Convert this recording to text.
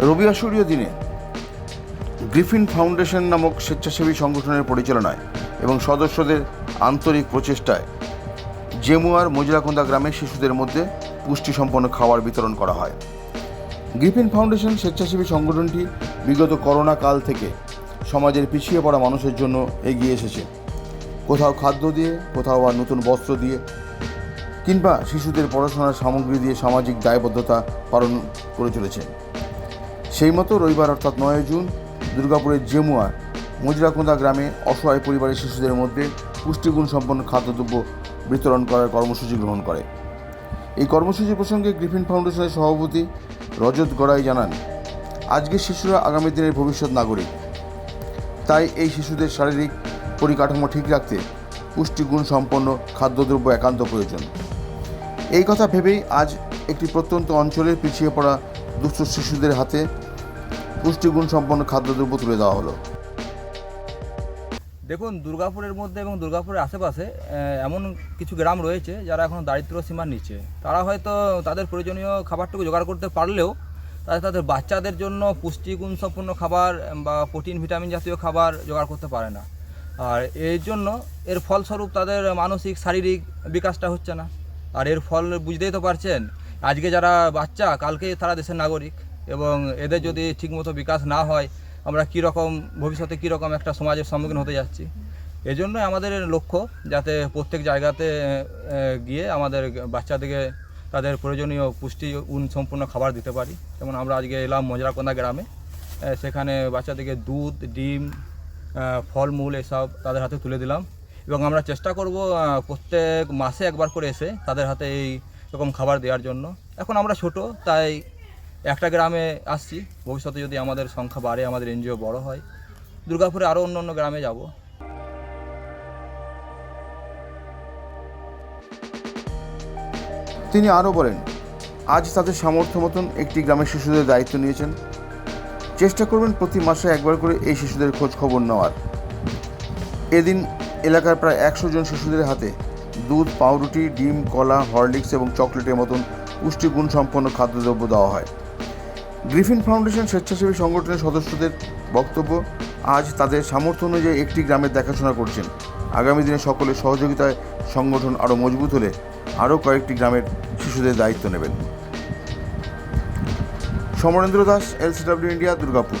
রবি আসরীয় দিনে Griffin foundation নামক স্বেচ্ছাসেবী সংগঠনের পরিচালনায় এবং সদস্যদের আন্তরিক প্রচেষ্টায় জেমুয়ার মজিলাকুন্দা গ্রামের শিশুদের মধ্যে পুষ্টিসম্পন্ন খাবার বিতরণ করা হয়। গ্রিফিন ফাউন্ডেশন স্বেচ্ছাসেবী সংগঠনটি বিগত করোনা কাল থেকে সমাজের পিছিয়ে পড়া মানুষের জন্য এগিয়ে এসেছে। কোথাও খাদ্য দিয়ে, কোথাও বা নতুন বস্ত্র দিয়ে কিংবা শিশুদের পড়াশোনার সামগ্রী দিয়ে সামাজিক দায়বদ্ধতা পালন করে চলেছে। সেই মতো রবিবার অর্থাৎ নয় জুন, দুর্গাপুরের জেমুয়া মজরাকুন্দা গ্রামে অসহায় পরিবারের শিশুদের মধ্যে পুষ্টিগুণ সম্পন্ন খাদ্যদ্রব্য বিতরণ করার কর্মসূচি গ্রহণ করে। এই কর্মসূচি প্রসঙ্গে গ্রিফিন ফাউন্ডেশনের সভাপতি রজত গড়াই জানান আজকের শিশুরা আগামী দিনের ভবিষ্যৎ নাগরিক। তাই এই শিশুদের শারীরিক পরিকাঠামো ঠিক রাখতে পুষ্টিগুণ সম্পন্ন খাদ্যদ্রব্য একান্ত প্রয়োজন। এই কথা ভেবেই আজ একটি প্রত্যন্ত অঞ্চলের পিছিয়ে পড়া দুস্থ শিশুদের হাতে পুষ্টিগুণ সম্পন্ন খাদ্যদ্রব্য তুলে দেওয়া হলো। দেখুন, দুর্গাপুরের মধ্যে এবং দুর্গাপুরের আশেপাশে এমন কিছু গ্রাম রয়েছে যারা এখন দারিদ্র সীমার নিচে তারা হয়তো তাদের প্রয়োজনীয় খাবারটুকু জোগাড় করতে পারলেও তারা তাদের বাচ্চাদের জন্য পুষ্টিগুণ সম্পন্ন খাবার বা প্রোটিন, ভিটামিন জাতীয় খাবার জোগাড় করতে পারে না। আর এর জন্য এর ফলস্বরূপ তাদের মানসিক, শারীরিক বিকাশটা হচ্ছে না। আর এর ফল বুঝতেই তো পারছেন, আজকে যারা বাচ্চা, কালকে তারা দেশের নাগরিক। এবং এদের যদি ঠিকমতো বিকাশ না হয়, আমরা কীরকম ভবিষ্যতে কীরকম একটা সমাজের সম্মুখীন হতে যাচ্ছি? এজন্যই আমাদের লক্ষ্য যাতে প্রত্যেক জায়গাতে গিয়ে আমাদের বাচ্চাদেরকে তাদের প্রয়োজনীয় পুষ্টি গুণ সম্পূর্ণ খাবার দিতে পারি। যেমন আমরা আজকে এলাম মজরাকন্দা গ্রামে সেখানে বাচ্চাদেরকে দুধ, ডিম ফলমূল এসব তাদের হাতে তুলে দিলাম। এবং আমরা চেষ্টা করব প্রত্যেক মাসে একবার করে এসে তাদের হাতে এই রকম খাবার দেওয়ার জন্য। এখন আমরা ছোট, তাই একটা গ্রামে আসছি। ভবিষ্যতে যদি আমাদের সংখ্যা বাড়ে, আমাদের এনজিও বড় হয়, দুর্গাপুরে আরও অন্য অন্য গ্রামে যাব। তিনি আরও বলেন, আজ তাদের সামর্থ্য মতন একটি গ্রামের শিশুদের দায়িত্ব নিয়েছেন। চেষ্টা করবেন প্রতি মাসে একবার করে এই শিশুদের খোঁজ খবর নেওয়ার। এদিন এলাকার প্রায় একশো জন শিশুদের হাতে দুধ, পাউরুটি, ডিম, কলা, হরলিক্স এবং চকলেটের মতন পুষ্টিগুণ সম্পন্ন খাদ্যদ্রব্য দেওয়া হয়। গ্রিফিন ফাউন্ডেশন স্বেচ্ছাসেবী সংগঠনের সদস্যদের বক্তব্য, আজ তাদের সামর্থ্য অনুযায়ী একটি গ্রামের দেখাশোনা করছেন। আগামী দিনে সকলের সহযোগিতায় সংগঠন আরও মজবুত হলে আরও কয়েকটি গ্রামের শিশুদের দায়িত্ব নেবেন। Samarendra Das, LCW India, Durgapur.